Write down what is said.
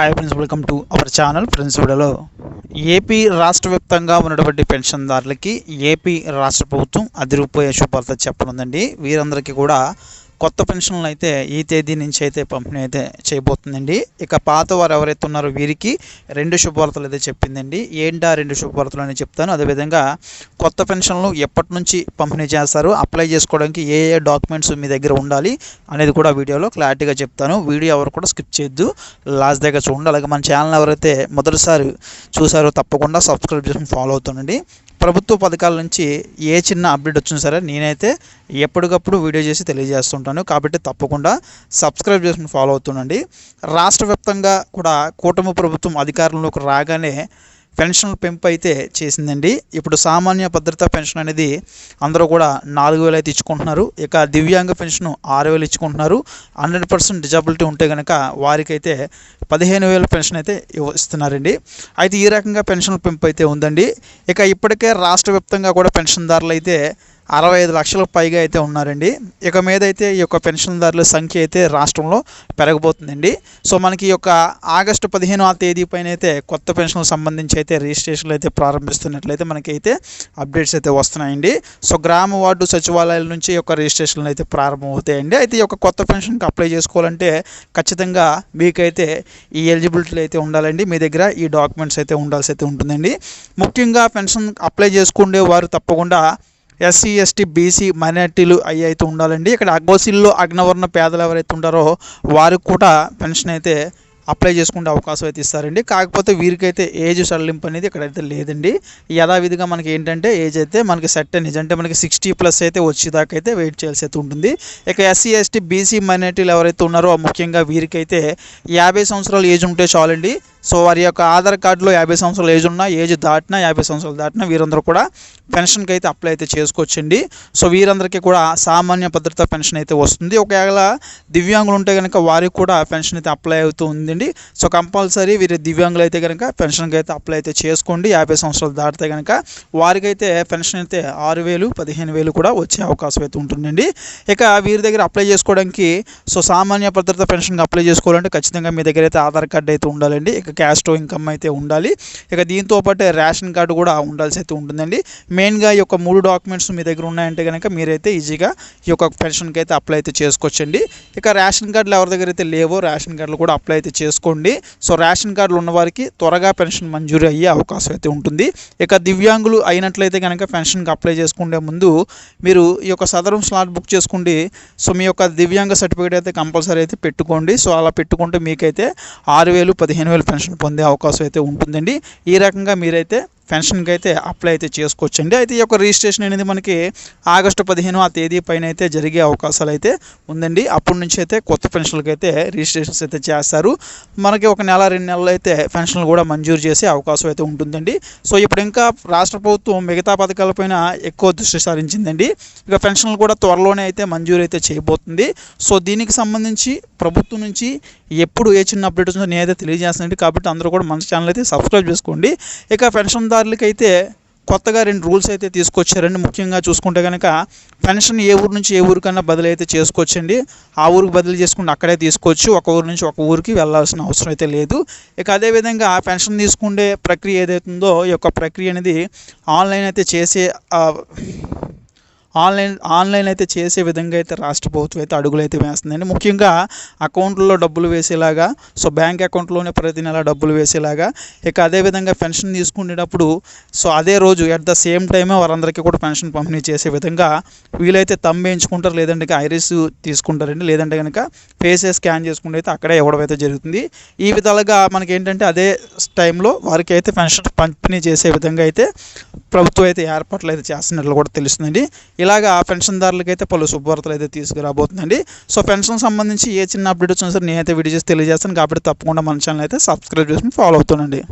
Hi friends welcome to our channel friends వీడియోలో AP రాష్ట్ర వ్యాప్తంగా ఉన్నటువంటి పెన్షన్దారులకి ఏపీ రాష్ట్ర ప్రభుత్వం అదిరిపోయే శుభార్త చెప్పనుందండి. వీరందరికీ కూడా కొత్త పెన్షన్లు అయితే ఈ తేదీ నుంచి అయితే పంపిణీ అయితే చేయబోతుందండి. ఇక పాత వారు ఎవరైతే ఉన్నారో వీరికి రెండు శుభవార్తలు అయితే చెప్పిందండి. ఏంటి ఆ రెండు శుభవార్తలు అని చెప్తాను. అదేవిధంగా కొత్త పెన్షన్లు ఎప్పటి నుంచి పంపిణీ చేస్తారు అప్లై చేసుకోవడానికి ఏ ఏ డాక్యుమెంట్స్ మీ దగ్గర ఉండాలి అనేది కూడా వీడియోలో క్లారిటీగా చెప్తాను. వీడియో ఎవరు కూడా స్కిప్ చేయొద్దు. లాస్ట్ దగ్గర చూడండి. అలాగే మన ఛానల్ ఎవరైతే మొదటిసారి చూసారో తప్పకుండా సబ్స్క్రైబ్ చేసుకుని ఫాలో అవుతుండండి. ప్రభుత్వ పథకాల నుంచి ఏ చిన్న అప్డేట్ వచ్చినా సరే నేనైతే ఎప్పటికప్పుడు వీడియో చేసి తెలియజేస్తుంటాను. కాబట్టి తప్పకుండా సబ్స్క్రైబ్ చేసుకుని ఫాలో అవుతుండండి. రాష్ట్ర వ్యాప్తంగా కూడా కూటమి ప్రభుత్వం అధికారంలోకి రాగానే పెన్షన్ పెంపు అయితే చేసిందండి. ఇప్పుడు సామాన్య భద్రతా పెన్షన్ అనేది అందరూ కూడా నాలుగు వేలు అయితే ఇచ్చుకుంటున్నారు. ఇక దివ్యాంగ పెన్షన్ ఆరు వేలు ఇచ్చుకుంటున్నారు. హండ్రెడ్ పర్సెంట్ డిజబిలిటీ ఉంటే కనుక వారికైతే పదిహేను వేల పెన్షన్ అయితే ఇవ్వ- ఇస్తున్నారండి. అయితే ఈ రకంగా పెన్షన్ పెంపు అయితే ఉందండి. ఇక ఇప్పటికే రాష్ట్ర వ్యాప్తంగా కూడా పెన్షన్దారులు అయితే అరవై ఐదు లక్షలకు పైగా అయితే ఉన్నారండి. ఇక మీద అయితే ఈ యొక్క పెన్షన్దారుల సంఖ్య అయితే రాష్ట్రంలో పెరగబోతుందండి. సో మనకి ఈ యొక్క ఆగస్టు పదిహేనవ తేదీ పైన అయితే కొత్త పెన్షన్లకు సంబంధించి అయితే రిజిస్ట్రేషన్లు అయితే ప్రారంభిస్తున్నట్లయితే మనకైతే అప్డేట్స్ అయితే వస్తున్నాయండి. సో గ్రామ వార్డు సచివాలయాల నుంచి ఈ యొక్క రిజిస్ట్రేషన్లు అయితే ప్రారంభమవుతాయండి. అయితే ఈ యొక్క కొత్త పెన్షన్కి అప్లై చేసుకోవాలంటే ఖచ్చితంగా మీకైతే ఈ ఎలిజిబిలిటీ అయితే ఉండాలండి. మీ దగ్గర ఈ డాక్యుమెంట్స్ అయితే ఉండాల్సి అయితే ఉంటుందండి. ముఖ్యంగా పెన్షన్ అప్లై చేసుకునే వారు తప్పకుండా ఎస్సీ ఎస్టీ బీసీ మైనార్టీలు అవి అయితే ఉండాలండి. ఇక్కడ అగోసిల్లో అగ్నవర్ణ పేదలు ఎవరైతే ఉంటారో వారికి కూడా పెన్షన్ అయితే అప్లై చేసుకునే అవకాశం అయితే ఇస్తారండి. కాకపోతే వీరికైతే ఏజ్ సడలింపు అనేది ఇక్కడైతే లేదండి. యథావిధిగా మనకి ఏంటంటే ఏజ్ అయితే మనకి సెట్ అనేది అంటే మనకి సిక్స్టీ ప్లస్ అయితే వచ్చేదాకా అయితే వెయిట్ చేయాల్సి అయితే ఉంటుంది. ఇక ఎస్సీ ఎస్టీ బీసీ మైనార్టీలు ఎవరైతే ఉన్నారో ముఖ్యంగా వీరికైతే యాభై సంవత్సరాల ఏజ్ ఉంటే చాలండి. సో వారి యొక్క ఆధార్ కార్డులో యాభై సంవత్సరాల ఏజ్ ఉన్నా ఏజ్ దాటినా యాభై సంవత్సరాలు దాటినా వీరందరూ కూడా పెన్షన్కి అయితే అప్లై అయితే చేసుకోవచ్చండి. సో వీరందరికీ కూడా సామాన్య భద్రత పెన్షన్ అయితే వస్తుంది. ఒకవేళ దివ్యాంగులు ఉంటే కనుక వారికి కూడా పెన్షన్ అయితే అప్లై అవుతూ ఉందండి. సో కంపల్సరీ వీరి దివ్యాంగులు అయితే కనుక పెన్షన్కి అయితే అప్లై అయితే చేసుకోండి. యాభై సంవత్సరాలు దాటితే కనుక వారికైతే పెన్షన్ అయితే ఆరు వేలు పదిహేను వేలు కూడా వచ్చే అవకాశం అయితే ఉంటుందండి. ఇక వీరి దగ్గర అప్లై చేసుకోవడానికి సో సామాన్య భద్రత పెన్షన్కి అప్లై చేసుకోవాలంటే ఖచ్చితంగా మీ దగ్గర అయితే ఆధార్ కార్డు అయితే ఉండాలండి. ఇక క్యాస్ట్ ఇన్కమ్ అయితే ఉండాలి. ఇక దీంతో పాటు రేషన్ కార్డు కూడా ఉండాల్సి అయితే ఉంటుందండి. మెయిన్గా ఈ యొక్క మూడు డాక్యుమెంట్స్ మీ దగ్గర ఉన్నాయంటే కనుక మీరైతే ఈజీగా ఈ యొక్క పెన్షన్కి అయితే అప్లై అయితే చేసుకోవచ్చండి. ఇక రేషన్ కార్డులు ఎవరి దగ్గర అయితే లేవో రేషన్ కార్డులు కూడా అప్లై అయితే చేసుకోండి. సో రేషన్ కార్డులు ఉన్నవారికి త్వరగా పెన్షన్ మంజూరు అయ్యే అవకాశం అయితే ఉంటుంది. ఇక దివ్యాంగులు అయినట్లయితే కనుక పెన్షన్కి అప్లై చేసుకునే ముందు మీరు ఈ యొక్క సదరం స్లాట్ బుక్ చేసుకోండి సో మీ యొక్క దివ్యాంగ సర్టిఫికేట్ అయితే కంపల్సరీ అయితే పెట్టుకోండి. సో అలా పెట్టుకుంటే మీకైతే ఆరు వేలు పదిహేను వేలు పెన్షన్ పొందే అవకాశం అయితే ఉంటుందండి. ఈ రకంగా మీరైతే పెన్షన్కి అయితే అప్లై అయితే చేసుకోవచ్చండి. అయితే ఈ యొక్క రిజిస్ట్రేషన్ అనేది మనకి ఆగస్టు పదిహేను ఆ తేదీ పైన అయితే జరిగే అవకాశాలు అయితే ఉందండి. అప్పటి నుంచి అయితే కొత్త పెన్షన్లకు అయితే రిజిస్ట్రేషన్స్ అయితే చేస్తారు. మనకి ఒక నెల రెండు నెలలు అయితే పెన్షన్లు కూడా మంజూరు చేసే అవకాశం అయితే ఉంటుందండి. సో ఇప్పుడు ఇంకా రాష్ట్ర ప్రభుత్వం మిగతా పథకాలపైన ఎక్కువ దృష్టి సారించిందండి. ఇక పెన్షన్లు కూడా త్వరలోనే అయితే మంజూరు అయితే చేయబోతుంది. సో దీనికి సంబంధించి ప్రభుత్వం నుంచి ఎప్పుడు ఏ చిన్న అప్డేట్ వచ్చిందో నేనైతే తెలియజేస్తానండి. కాబట్టి అందరూ కూడా మన ఛానల్ అయితే సబ్స్క్రైబ్ చేసుకోండి. ఇక పెన్షన్దారులకి అయితే కొత్తగా రెండు రూల్స్ అయితే తీసుకొచ్చారండి. ముఖ్యంగా చూసుకుంటే కనుక పెన్షన్ ఏ ఊరు నుంచి ఏ ఊరికన్నా బదిలీ అయితే చేసుకోవచ్చండి. ఆ ఊరికి బదిలీ చేసుకుంటే అక్కడే తీసుకోవచ్చు. ఒక ఊరు నుంచి ఒక ఊరికి వెళ్ళాల్సిన అవసరం అయితే లేదు. ఇక అదేవిధంగా పెన్షన్ తీసుకునే ప్రక్రియ ఏదైతుందో ఈ యొక్క ప్రక్రియ అనేది ఆన్లైన్ అయితే చేసే ఆన్లైన్ ఆన్లైన్ అయితే చేసే విధంగా అయితే రాష్ట్ర ప్రభుత్వం అయితే అడుగులు అయితే వేస్తుందండి. ముఖ్యంగా అకౌంట్లో డబ్బులు వేసేలాగా సో బ్యాంక్ అకౌంట్లోనే ప్రతి నెల డబ్బులు వేసేలాగా ఇక అదేవిధంగా పెన్షన్ తీసుకునేటప్పుడు సో అదే రోజు ఎట్ ద సేమ్ టైమే వారందరికీ కూడా పెన్షన్ పంపిణీ చేసే విధంగా వీలైతే తమ్ వేయించుకుంటారు లేదంటే ఐరిస్ తీసుకుంటారండి. లేదంటే కనుక ఫేసే స్కాన్ చేసుకుంటే అయితే అక్కడే ఇవ్వడం అయితే జరుగుతుంది. ఈ విధాలుగా మనకి ఏంటంటే అదే టైంలో వారికి అయితే పెన్షన్ పంపిణీ చేసే విధంగా అయితే ప్రభుత్వం అయితే ఏర్పాట్లు అయితే చేస్తున్నట్లు కూడా తెలుస్తుందండి. ఇలాగా పెన్షన్దారులకి అయితే పలు శుభవార్తలు అయితే తీసుకురాబోతుందండి. సో పెన్షన్ సంబంధించి ఏ చిన్న అప్డేట్ వచ్చినా సరే నేనైతే వీడియో చేసి తెలియజేస్తాను. కాబట్టి తప్పకుండా మన ఛానల్ అయితే సబ్స్క్రైబ్ చేసుకుని ఫాలో అవుతానండి